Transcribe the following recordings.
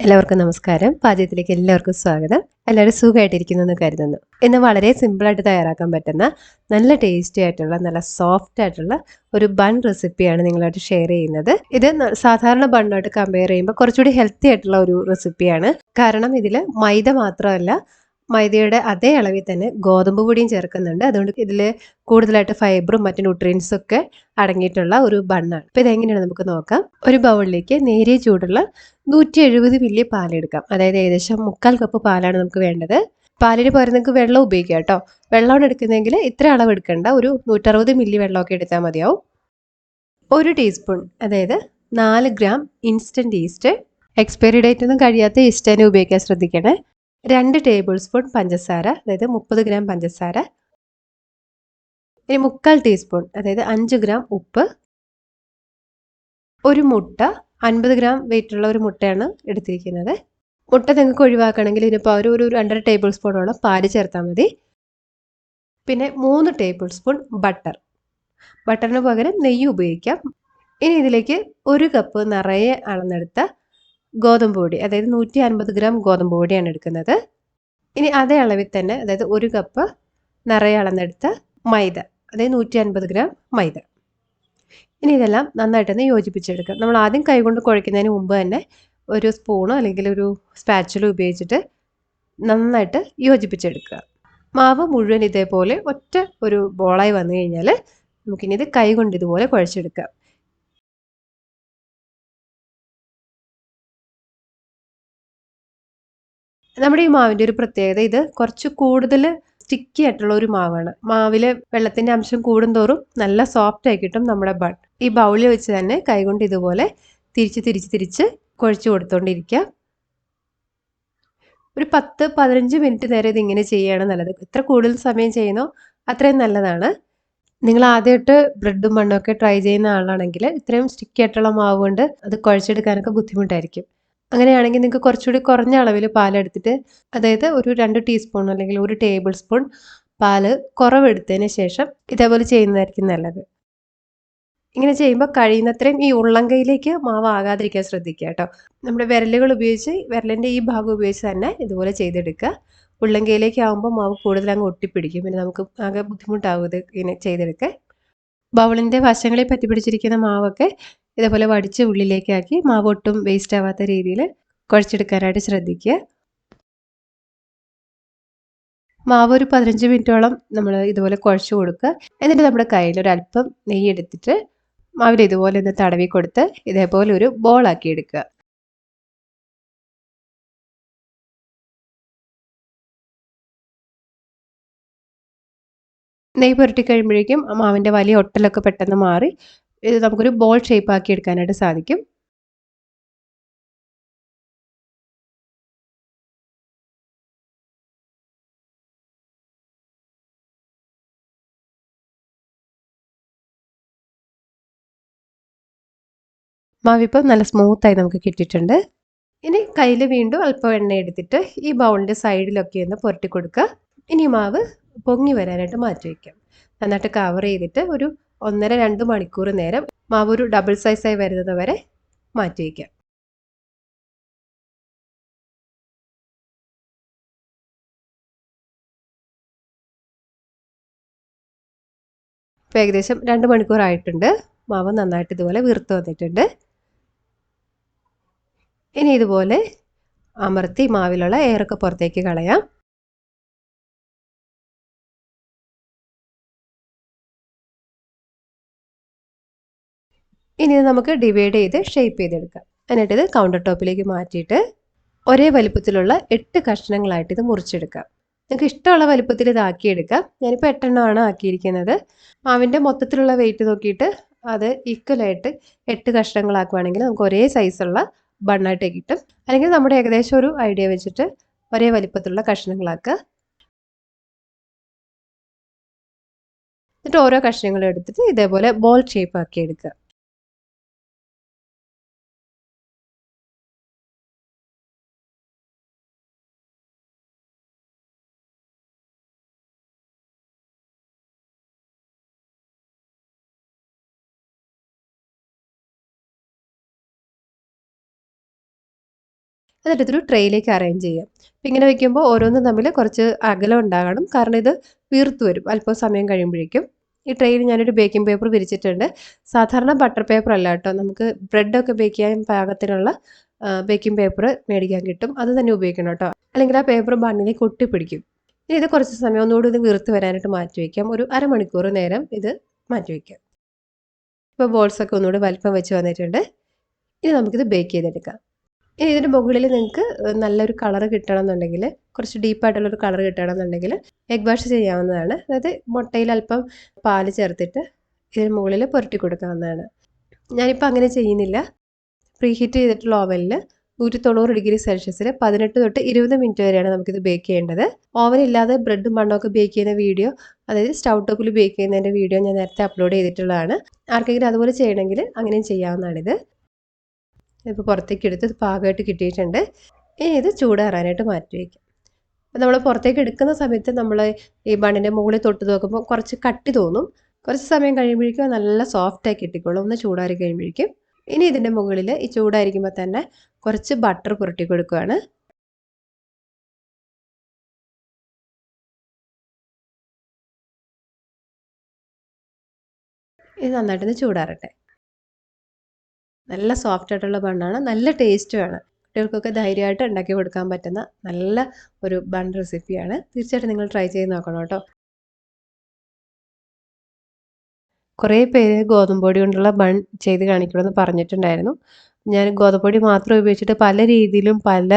എല്ലാവർക്കും നമസ്കാരം. പാചകത്തിലേക്ക് എല്ലാവർക്കും സ്വാഗതം. എല്ലാവരും സുഖമായിട്ടിരിക്കുന്നു എന്ന് കരുതുന്നു. ഇന്ന് വളരെ സിമ്പിളായിട്ട് തയ്യാറാക്കാൻ പറ്റുന്ന നല്ല ടേസ്റ്റി ആയിട്ടുള്ള നല്ല സോഫ്റ്റ് ആയിട്ടുള്ള ഒരു ബൺ റെസിപ്പിയാണ് നിങ്ങളായിട്ട് ഷെയർ ചെയ്യുന്നത്. ഇത് സാധാരണ ബണ്ണായിട്ട് കമ്പയർ ചെയ്യുമ്പോൾ കുറച്ചുകൂടി ഹെൽത്തി ആയിട്ടുള്ള ഒരു റെസിപ്പിയാണ്. കാരണം ഇതിൽ മൈദ മാത്രമല്ല മൈദയുടെ അതേ അളവിൽ തന്നെ ഗോതമ്പ് പൊടിയും ചേർക്കുന്നുണ്ട്. അതുകൊണ്ട് ഇതിൽ കൂടുതലായിട്ട് ഫൈബറും മറ്റു ന്യൂട്രിയൻസും ഒക്കെ അടങ്ങിയിട്ടുള്ള ഒരു ബണ്ണാണ് അപ്പോൾ ഇതെങ്ങനെയാണ് നമുക്ക് നോക്കാം. ഒരു ബൗളിലേക്ക് നേരിയ ചൂടുള്ള നൂറ്റി എഴുപത് മില്ലി പാലെടുക്കാം അതായത് ഏകദേശം മുക്കാൽ കപ്പ് പാലാണ് നമുക്ക് വേണ്ടത്. പാലിന് പകരം നിങ്ങൾക്ക് വെള്ളം ഉപയോഗിക്കാം കേട്ടോ. വെള്ളമാണ് എടുക്കുന്നതെങ്കിൽ ഇത്ര അളവ് എടുക്കേണ്ട. ഒരു നൂറ്ററുപത് മില്ലി വെള്ളമൊക്കെ എടുത്താൽ മതിയാവും. ഒരു ടീസ്പൂൺ അതായത് നാല് gram instant yeast expiry date ഒന്നും കഴിയാത്ത ഈസ്റ്റ് തന്നെ ഉപയോഗിക്കാൻ ശ്രദ്ധിക്കണേ. രണ്ട് ടേബിൾ സ്പൂൺ പഞ്ചസാര അതായത് മുപ്പത് ഗ്രാം പഞ്ചസാര ഇനി മുക്കാൽ ടീസ്പൂൺ അതായത് അഞ്ച് ഗ്രാം ഉപ്പ് ഒരു മുട്ട അൻപത് ഗ്രാം വെയിറ്റുള്ള ഒരു മുട്ടയാണ് എടുത്തിരിക്കുന്നത്. മുട്ട നിങ്ങൾക്ക് ഒഴിവാക്കണമെങ്കിൽ ഇതിനിപ്പോൾ ഒരു ഒരു രണ്ടര ടേബിൾ സ്പൂണോളം പാൽ ചേർത്താൽ മതി. പിന്നെ മൂന്ന് ടേബിൾ സ്പൂൺ ബട്ടർ ബട്ടറിന് പകരം നെയ്യ് ഉപയോഗിക്കാം. ഇനി ഇതിലേക്ക് ഒരു കപ്പ് നിറയെ അളന്നെടുത്ത ഗോതമ്പ് പൊടി അതായത് നൂറ്റി അൻപത് ഗ്രാം ഗോതമ്പ് പൊടിയാണ് എടുക്കുന്നത്. ഇനി അതേ അളവിൽ തന്നെ അതായത് ഒരു കപ്പ് നിറയെ അളന്നെടുത്ത മൈദ അതായത് നൂറ്റി അൻപത് ഗ്രാം മൈദ. ഇനി ഇതെല്ലാം നന്നായിട്ടൊന്ന് യോജിപ്പിച്ചെടുക്കുക. നമ്മൾ ആദ്യം കൈകൊണ്ട് കുഴയ്ക്കുന്നതിന് മുമ്പ് തന്നെ ഒരു സ്പൂണോ അല്ലെങ്കിൽ ഒരു സ്പാച്ചുലോ ഉപയോഗിച്ചിട്ട് നന്നായിട്ട് യോജിപ്പിച്ചെടുക്കുക. മാവ് മുഴുവൻ ഇതേപോലെ ഒറ്റ ഒരു ബോളായി വന്നു കഴിഞ്ഞാൽ നമുക്കിനി ഇത് കൈ കൊണ്ട് ഇതുപോലെ കുഴച്ചെടുക്കാം. നമ്മുടെ ഈ മാവിന്റെ ഒരു പ്രത്യേകത ഇത് കുറച്ച് കൂടുതൽ സ്റ്റിക്കി ആയിട്ടുള്ള ഒരു മാവാണ്. മാവിൽ വെള്ളത്തിന്റെ അംശം കൂടുന്തോറും നല്ല സോഫ്റ്റ് ആയി കിട്ടും നമ്മുടെ ബൺ ഈ ബൗളിൽ വെച്ച് തന്നെ കൈകൊണ്ട് ഇതുപോലെ തിരിച്ച് തിരിച്ച് തിരിച്ച് കുഴച്ച് കൊടുത്തോണ്ടിരിക്കുക. ഒരു പത്ത് പതിനഞ്ച് മിനിറ്റ് നേരം ഇതിങ്ങനെ ചെയ്യുകയാണ് നല്ലത്. എത്ര കൂടുതൽ സമയം ചെയ്യുന്നോ അത്രയും നല്ലതാണ്. നിങ്ങൾ ആദ്യമായിട്ട് ബ്രെഡും മണ്ണൊക്കെ ട്രൈ ചെയ്യുന്ന ആളാണെങ്കിൽ ഇത്രയും സ്റ്റിക്കി ആയിട്ടുള്ള മാവ് കൊണ്ട് അത് കുഴച്ചെടുക്കാനൊക്കെ ബുദ്ധിമുട്ടായിരിക്കും. അങ്ങനെയാണെങ്കിൽ നിങ്ങൾക്ക് കുറച്ചുകൂടി കുറഞ്ഞ അളവിൽ പാലെടുത്തിട്ട് അതായത് ഒരു രണ്ട് ടീസ്പൂൺ അല്ലെങ്കിൽ ഒരു ടേബിൾ സ്പൂൺ പാൽ കുറവെടുത്തതിന് ശേഷം ഇതേപോലെ ചെയ്യുന്നതായിരിക്കും നല്ലത്. ഇങ്ങനെ ചെയ്യുമ്പോൾ കഴിയുന്നത്രയും ഈ ഉള്ളംകൈയിലേക്ക് മാവ് ആകാതിരിക്കാൻ ശ്രദ്ധിക്കുക കേട്ടോ. നമ്മുടെ വിരലുകൾ ഉപയോഗിച്ച് വിരലിന്റെ ഈ ഭാഗം ഉപയോഗിച്ച് തന്നെ ഇതുപോലെ ചെയ്തെടുക്കുക. ഉള്ളംകൈയിലേക്ക് ആകുമ്പോൾ മാവ് കൂടുതൽ അങ്ങ് ഒട്ടിപ്പിടിക്കും. പിന്നെ നമുക്ക് ആകെ ബുദ്ധിമുട്ടാവും ഇത് ഇങ്ങനെ ചെയ്തെടുക്കുക ബൗളിന്റെ വശങ്ങളിൽ പറ്റി പിടിച്ചിരിക്കുന്ന മാവൊക്കെ ഇതേപോലെ വടിച്ച് ഉള്ളിലേക്കാക്കി മാവ് ഒട്ടും വേസ്റ്റ് ആവാത്ത രീതിയിൽ കുഴച്ചെടുക്കാനായിട്ട് ശ്രദ്ധിക്കുക. മാവ് ഒരു പതിനഞ്ച് മിനിറ്റോളം നമ്മൾ ഇതുപോലെ കുഴച്ച് കൊടുക്കുക. എന്നിട്ട് നമ്മുടെ കയ്യിൽ ഒരു അല്പം നെയ്യ് എടുത്തിട്ട് മാവിൽ ഇതുപോലെ ഒന്ന് തടവി കൊടുത്ത് ഇതേപോലെ ഒരു ബോളാക്കി എടുക്കുക. നെയ്യ് പുരട്ടി കഴിയുമ്പോഴേക്കും മാവിന്റെ വലിയ ഒട്ടലൊക്കെ പെട്ടെന്ന് മാറി ഇത് നമുക്കൊരു ബോൾ ഷേപ്പ് ആക്കി എടുക്കാനായിട്ട് സാധിക്കും. മാവിപ്പം നല്ല സ്മൂത്തായി നമുക്ക് കിട്ടിയിട്ടുണ്ട്. ഇനി കയ്യിൽ വീണ്ടും അല്പം എണ്ണ എടുത്തിട്ട് ഈ ബൗളിന്റെ സൈഡിലൊക്കെ ഒന്ന് പുരട്ടി കൊടുക്കുക. ഇനി മാവ് പൊങ്ങി വരാനായിട്ട് മാറ്റി വയ്ക്കാം. നന്നായിട്ട് കവർ ചെയ്തിട്ട് ഒരു ഒന്നര രണ്ട് മണിക്കൂർ നേരം മാവ് ഒരു ഡബിൾ സൈസായി വരുന്നത് വരെ മാറ്റി വയ്ക്കാം. ഇപ്പോൾ ഏകദേശം രണ്ട് മണിക്കൂർ ആയിട്ടുണ്ട്. മാവ് നന്നായിട്ട് ഇതുപോലെ വീർത്ത് വന്നിട്ടുണ്ട്. ഇനി ഇതുപോലെ അമർത്തി മാവിലുള്ള എയറൊക്കെ പുറത്തേക്ക് കളയാം. ഇനി നമുക്ക് ഡിവൈഡ് ചെയ്ത് ഷേപ്പ് ചെയ്തെടുക്കാം. എന്നിട്ട് ഇത് കൗണ്ടർ ടോപ്പിലേക്ക് മാറ്റിയിട്ട് ഒരേ വലുപ്പത്തിലുള്ള എട്ട് കഷ്ണങ്ങളായിട്ട് ഇത് മുറിച്ചെടുക്കാം. നിങ്ങൾക്ക് ഇഷ്ടമുള്ള വലിപ്പത്തിൽ ഇത് ആക്കിയെടുക്കാം. ഞാനിപ്പോൾ എട്ടെണ്ണമാണ് ആക്കിയിരിക്കുന്നത്. മാവിന്റെ മൊത്തത്തിലുള്ള വെയിറ്റ് നോക്കിയിട്ട് അത് ഈക്വലായിട്ട് എട്ട് കഷ്ണങ്ങളാക്കുവാണെങ്കിൽ നമുക്ക് ഒരേ സൈസുള്ള ബണ്ണായിട്ട് കിട്ടും. അല്ലെങ്കിൽ നമ്മുടെ ഏകദേശം ഒരു ഐഡിയ വെച്ചിട്ട് ഒരേ വലിപ്പത്തിലുള്ള കഷ്ണങ്ങളാക്കുക. എന്നിട്ട് ഓരോ കഷ്ണങ്ങളും എടുത്തിട്ട് ഇതേപോലെ ബോൾ ഷേപ്പ് ആക്കി എടുക്കുക. എന്നിട്ടൊരു ട്രെയിലേക്ക് അറേഞ്ച് ചെയ്യാം. അപ്പം ഇങ്ങനെ വെക്കുമ്പോൾ ഓരോന്നും തമ്മിൽ കുറച്ച് അകലം ഉണ്ടാകണം. കാരണം ഇത് വീർത്ത് വരും. അല്പം സമയം കഴിയുമ്പോഴേക്കും. ഈ ട്രെയിൽ ഞാനൊരു ബേക്കിംഗ് പേപ്പർ വിരിച്ചിട്ടുണ്ട്. സാധാരണ ബട്ടർ പേപ്പർ അല്ല കേട്ടോ. നമുക്ക് ബ്രെഡൊക്കെ ബേക്ക് ചെയ്യാൻ പാകത്തിനുള്ള ബേക്കിംഗ് പേപ്പർ മേടിക്കാൻ കിട്ടും. അത് തന്നെ ഉപയോഗിക്കണം കേട്ടോ. അല്ലെങ്കിൽ ആ പേപ്പർ ബണ്ണിലേക്ക് ഒട്ടിപ്പിടിക്കും ഇനി ഇത് കുറച്ച് സമയം ഒന്നുകൂടി ഇത് വീർത്ത് വരാനായിട്ട് മാറ്റി വയ്ക്കാം ഒരു അരമണിക്കൂർ നേരം ഇത് മാറ്റി വയ്ക്കാം ഇപ്പോൾ ബോൾസൊക്കെ ഒന്നുകൂടി വലിപ്പം വെച്ച് വന്നിട്ടുണ്ട്. ഇനി നമുക്കിത് ബേക്ക് ചെയ്തെടുക്കാം. ഇനി ഇതിന്റെ മുകളിൽ നിങ്ങൾക്ക് നല്ലൊരു കളർ കിട്ടണമെന്നുണ്ടെങ്കിൽ കുറച്ച് ഡീപ്പായിട്ടുള്ളൊരു കളർ കിട്ടണമെന്നുണ്ടെങ്കിൽ എഗ് വാഷ് ചെയ്യാവുന്നതാണ്. അതായത് മുട്ടയിൽ അല്പം പാൽ ചേർത്തിട്ട് ഇതിന് മുകളിൽ പുരട്ടി കൊടുക്കാവുന്നതാണ്. ഞാനിപ്പോൾ അങ്ങനെ ചെയ്യുന്നില്ല. പ്രീഹീറ്റ് ചെയ്തിട്ടുള്ള ഓവനിൽ നൂറ്റി തൊണ്ണൂറ് ഡിഗ്രി സെൽഷ്യസിൽ പതിനെട്ട് തൊട്ട് ഇരുപത് മിനിറ്റ് വരെയാണ് നമുക്കിത് ബേക്ക് ചെയ്യേണ്ടത്. ഓവൻ ഇല്ലാതെ ബ്രെഡും മണ്ണൊക്കെ ബേക്ക് ചെയ്യുന്ന വീഡിയോ അതായത് സ്റ്റൗ ടോപ്പിൽ ബേക്ക് ചെയ്യുന്നതിന്റെ വീഡിയോ ഞാൻ നേരത്തെ അപ്ലോഡ് ചെയ്തിട്ടുള്ളതാണ്. ആർക്കെങ്കിലും അതുപോലെ ചെയ്യണമെങ്കിൽ അങ്ങനെയും ചെയ്യാവുന്നതാണിത്. ഇപ്പോൾ പുറത്തേക്ക് എടുത്ത് പാകമായിട്ട് കിട്ടിയിട്ടുണ്ട്. ഇനി ഇത് ചൂടാറാനായിട്ട് മാറ്റി വയ്ക്കാം. നമ്മൾ പുറത്തേക്ക് എടുക്കുന്ന സമയത്ത് നമ്മൾ ഈ ബണ്ണിന്റെ മുകളിൽ തൊട്ട് നോക്കുമ്പോൾ കുറച്ച് കട്ടി തോന്നും. കുറച്ച് സമയം കഴിയുമ്പോഴേക്കും നല്ല സോഫ്റ്റായി കിട്ടിക്കോളും. ഒന്ന് ചൂടാറി കഴിയുമ്പോഴേക്കും. ഇനി ഇതിന്റെ മുകളിൽ ഈ ചൂടായിരിക്കുമ്പോൾ തന്നെ കുറച്ച് ബട്ടർ പുരട്ടി കൊടുക്കുകയാണ് ഇത് നന്നായിട്ടൊന്ന് ചൂടാറട്ടെ. നല്ല സോഫ്റ്റ് ആയിട്ടുള്ള ബണ്ണാണ് നല്ല ടേസ്റ്റുമാണ് കുട്ടികൾക്കൊക്കെ ധൈര്യമായിട്ട് ഉണ്ടാക്കി കൊടുക്കാൻ പറ്റുന്ന നല്ല ഒരു ബൺ റെസിപ്പിയാണ് തീർച്ചയായിട്ടും നിങ്ങൾ ട്രൈ ചെയ്ത് നോക്കണം കേട്ടോ. കുറേ പേര് ഗോതമ്പൊടി കൊണ്ടുള്ള ബൺ ചെയ്ത് കാണിക്കണമെന്ന് പറഞ്ഞിട്ടുണ്ടായിരുന്നു. ഞാൻ ഗോതമ്പൊടി മാത്രം ഉപയോഗിച്ചിട്ട് പല രീതിയിലും പല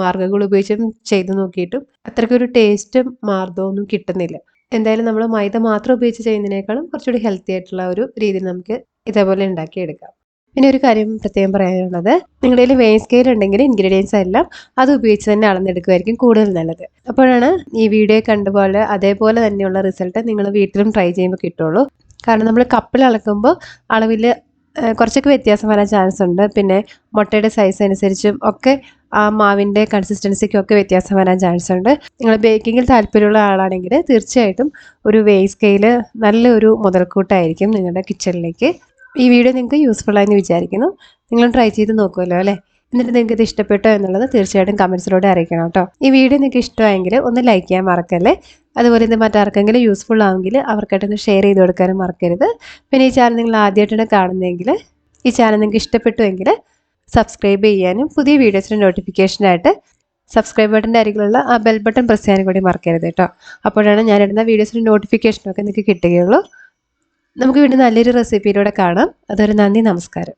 മാർഗങ്ങൾ ഉപയോഗിച്ചും ചെയ്ത് നോക്കിയിട്ടും അത്രയ്ക്കൊരു ടേസ്റ്റും മാർദ്ദവമൊന്നും കിട്ടുന്നില്ല. എന്തായാലും നമ്മൾ മൈദ മാത്രം ഉപയോഗിച്ച് ചെയ്യുന്നതിനേക്കാളും കുറച്ചുകൂടി ഹെൽത്തി ആയിട്ടുള്ള ഒരു രീതിയിൽ നമുക്ക് ഇതേപോലെ ഉണ്ടാക്കിയെടുക്കാം. പിന്നെ ഒരു കാര്യം പ്രത്യേകം പറയാനുള്ളത്. നിങ്ങളുടെ കയ്യിൽ വേ സ്കെയിൽ ഉണ്ടെങ്കിൽ ഇൻഗ്രീഡിയൻസ് എല്ലാം അത് ഉപയോഗിച്ച് തന്നെ അളന്നെടുക്കുമായിരിക്കും കൂടുതൽ നല്ലത്. അപ്പോഴാണ് ഈ വീഡിയോ കണ്ടുപോലെ അതേപോലെ തന്നെയുള്ള റിസൾട്ട് നിങ്ങൾ വീട്ടിലും ട്രൈ ചെയ്യുമ്പോൾ കിട്ടുള്ളൂ. കാരണം നമ്മൾ കപ്പിൽ അളക്കുമ്പോൾ അളവിൽ കുറച്ചൊക്കെ വ്യത്യാസം വരാൻ ചാൻസ് ഉണ്ട്. പിന്നെ മുട്ടയുടെ സൈസ് അനുസരിച്ചും ഒക്കെ ആ മാവിന്റെ കൺസിസ്റ്റൻസിക്കും ഒക്കെ വ്യത്യാസം വരാൻ ചാൻസ് ഉണ്ട്. നിങ്ങൾ ബേക്കിങ്ങിൽ താല്പര്യമുള്ള ആളാണെങ്കിൽ തീർച്ചയായിട്ടും ഒരു വേ സ്കെയിൽ നല്ലൊരു മുതൽക്കൂട്ടായിരിക്കും നിങ്ങളുടെ കിച്ചണിലേക്ക് ഈ വീഡിയോ നിങ്ങൾക്ക് യൂസ്ഫുൾ ആയെന്ന് വിചാരിക്കുന്നു. നിങ്ങൾ ട്രൈ ചെയ്ത് നോക്കുമല്ലോ അല്ലേ? എന്നിട്ട് നിങ്ങൾക്ക് ഇത് ഇഷ്ടപ്പെട്ടോ എന്നുള്ളത് തീർച്ചയായിട്ടും കമൻസിലൂടെ അറിയിക്കണം കേട്ടോ. ഈ വീഡിയോ നിങ്ങൾക്ക് ഇഷ്ടമായെങ്കിൽ ഒന്ന് ലൈക്ക് ചെയ്യാൻ മറക്കല്ലേ? അതുപോലെ ഇത് മറ്റാർക്കെങ്കിലും യൂസ്ഫുൾ ആവുമെങ്കിൽ അവർക്കായിട്ടൊന്ന് ഷെയർ ചെയ്ത് കൊടുക്കാനും മറക്കരുത്. പിന്നെ ഈ ചാനൽ നിങ്ങൾ ആദ്യമായിട്ടാണ് കാണുന്നതെങ്കിൽ ഈ ചാനൽ നിങ്ങൾക്ക് ഇഷ്ടപ്പെട്ടുവെങ്കിൽ സബ്സ്ക്രൈബ് ചെയ്യാനും പുതിയ വീഡിയോസിന്റെ നോട്ടിഫിക്കേഷനായിട്ട് സബ്സ്ക്രൈബ് ബട്ടന്റെ അരികിലുള്ള ആ ബെൽ ബട്ടൺ പ്രസ് ചെയ്യാനും കൂടി മറക്കരുത് കേട്ടോ. അപ്പോഴാണ് ഞാനിടുന്ന വീഡിയോസിന്റെ നോട്ടിഫിക്കേഷനൊക്കെ നിങ്ങൾക്ക് കിട്ടുകയുള്ളൂ. നമുക്ക് വീണ്ടും നല്ലൊരു റെസിപ്പിയിലൂടെ കാണാം. അതൊരു നന്ദി നമസ്കാരം.